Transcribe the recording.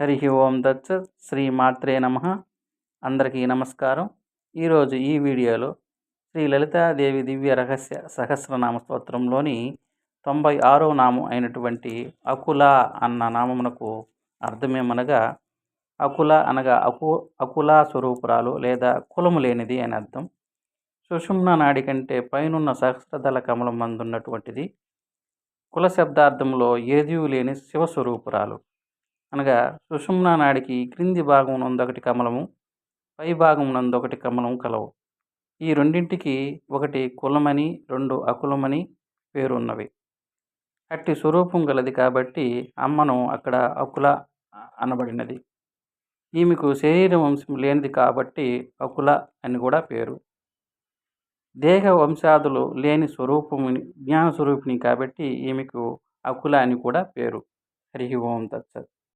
హరి ఓం దచ్చ శ్రీ మాత్రే నమ. అందరికీ నమస్కారం. ఈరోజు ఈ వీడియోలో శ్రీ లలితాదేవి దివ్య రహస్య సహస్రనామ స్తోత్రంలోని తొంభై ఆరో నామం అయినటువంటి అకుల అన్న నామమునకు అర్థమేమనగా అకుల అనగా అకు అకులా స్వరూపురాలు లేదా కులము లేనిది అని అర్థం. సుషుమ్న నాడి కంటే పైనున్న సహస్రదళ కమలం మందున్నటువంటిది. కుల శబ్దార్థంలో ఏదియూ లేని శివస్వరూపురాలు అనగా సుషుమ్న నాడికి క్రింది భాగం నందొకటి కమలము పై భాగం నందొకటి కమలము కలవు. ఈ రెండింటికి ఒకటి కులమని రెండు అకులమని పేరున్నవి. అట్టి స్వరూపం గలది కాబట్టి అమ్మను అక్కడ అకుల అనబడినది. ఈమెకు శరీర వంశం లేనిది కాబట్టి అకుల అని కూడా పేరు. దేహ వంశాదులు లేని స్వరూపముని జ్ఞాన స్వరూపిణి కాబట్టి ఈమెకు అకుల అని కూడా పేరు. హరి ఓం తత్సత్.